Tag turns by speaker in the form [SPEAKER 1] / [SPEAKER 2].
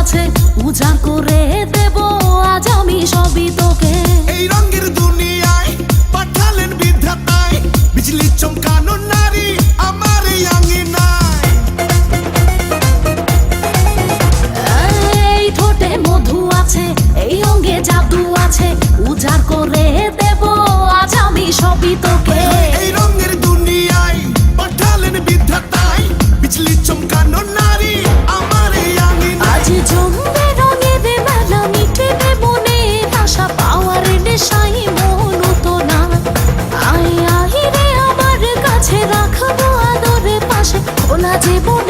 [SPEAKER 1] আছে উজাড় করে দেব আজ আমি সবই তোকে।
[SPEAKER 2] এই রঙের দুনিয়ায় পাঠালেন বিধাতায় বিজলি চমকানো নারী আমার আঙিনায়। এই ঠোঁটে মধু আছে এই অঙ্গে জাদু আছে উজাড় করে
[SPEAKER 1] দেব আজ আমি সবই তোকে। না জীবন